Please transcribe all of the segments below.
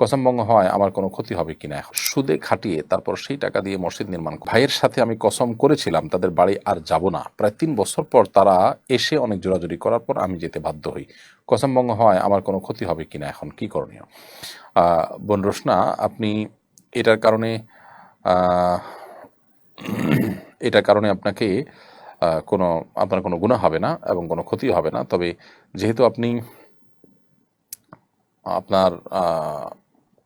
কসম ভঙ্গ হয়, আমার কোনো ক্ষতি হবে কিনা? সুদে খাটিয়ে তারপর সেই টাকা দিয়ে মসজিদ নির্মাণ। ভাইয়ের সাথে আমি কসম করেছিলাম, তাদের বাড়ি আর যাব না। প্রায় তিন বছর পর তারা এসে অনেক জোরাজুরি করার পর আমি যেতে বাধ্য হই। কসম ভঙ্গ হয়, আমার কোনো ক্ষতি হবে কিনা এখন? কি করণীয়? বোন রোশনা, আপনি এটার কারণে এটার কারণে আপনাকে কোনো, আপনার কোনো গুণা হবে না এবং কোনো ক্ষতি হবে না। তবে যেহেতু আপনি আপনার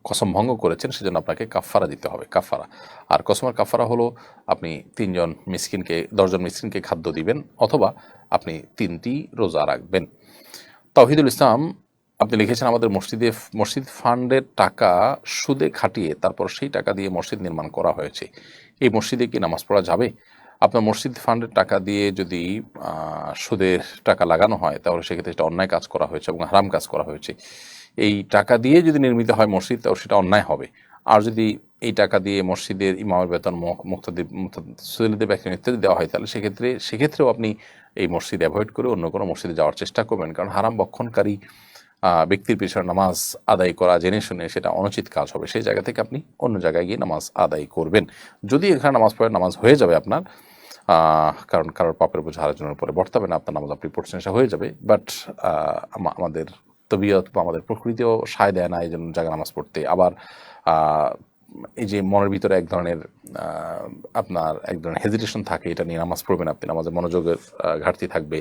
কসম ভঙ্গ করেছেন, সেজন্য আপনাকে কাফারা দিতে হবে কাফারা আর কসমের কাফারা হলো, আপনি তিনজন মিসকিনকে, দশজন মিসকিনকে খাদ্য দিবেন, অথবা আপনি তিনটি রোজা রাখবেন। তাওহিদুল ইসলাম, আপনি লিখেছেন আমাদের মসজিদে, মসজিদ ফান্ডের টাকা সুদে খাটিয়ে, তারপর সেই টাকা দিয়ে মসজিদ নির্মাণ করা হয়েছে। এই মসজিদে কি নামাজ পড়া যাবে? আপনার মসজিদ ফান্ডের টাকা দিয়ে যদি সুদের টাকা লাগানো হয়, তাহলে সেক্ষেত্রে সেটা অন্যায় কাজ করা হয়েছে এবং হারাম কাজ করা হয়েছে। এই টাকা দিয়ে যদি নির্মিত হয় মসজিদ, তাহলে সেটা অন্যায় হবে। আর যদি এই টাকা দিয়ে মসজিদের ইমামের বেতন মুক্তাদিব সুদীদের ব্যক্তি ইত্যাদি দেওয়া হয়, তাহলে সেক্ষেত্রে, সেক্ষেত্রেও আপনি এই মসজিদ অ্যাভয়েড করে অন্য কোনো মসজিদে যাওয়ার চেষ্টা করবেন। কারণ হারাম বক্ষণকারী ব্যক্তির পিছনে নামাজ আদায় করা জেনে শুনে সেটা অনুচিত কাজ হবে। সেই জায়গা থেকে আপনি অন্য জায়গায় গিয়ে নামাজ আদায় করবেন। যদি এখানে নামাজ পড়ে, নামাজ হয়ে যাবে আপনার কারণ কারোর পাপের বোঝা আরেকজনের উপরে বর্তাবে না, আপনার নামাজ আপনি পড়ছেন হয়ে যাবে। বাট আমাদের তবিয়ত বা আমাদের প্রকৃতিও সায় দেয় না এই জন্য জায়গা নামাজ পড়তে। আবার এই যে মনের ভিতরে এক ধরনের আপনার এক ধরনের হেজিটেশন থাকে, এটা নিয়ে নামাজ পড়বেন আপনি। নামাজে মনোযোগের ঘাটতি থাকবে।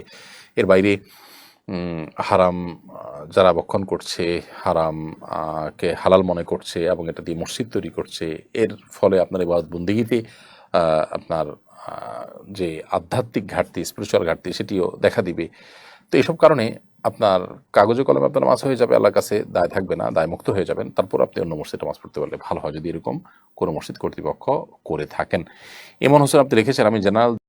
এর বাইরে হারাম যারা বক্ষণ করছে, হারাম কে হালাল মনে করছে এবং এটা দিয়ে মসজিদ তৈরি করছে, এর ফলে আপনার এবার বন্দিগিতে আপনার যে আধ্যাত্মিক ঘাটতি স্পিরিচুয়াল ঘাটতি, সেটিও দেখা দিবে। তো এইসব কারণে আপনার কাগজে কলমে আপনার মাছ হয়ে যাবে, আল্লাহর কাছে দায় থাকবে না, দায় মুক্ত হয়ে যাবেন। তারপর আপনি অন্য মসজিদে মাছ পড়তে পারলে ভালো হয় যদি এরকম কোনো মসজিদ কর্তৃপক্ষ করে থাকেন। এমন হোসেন আপনি রেখেছেন আমি জেনারেল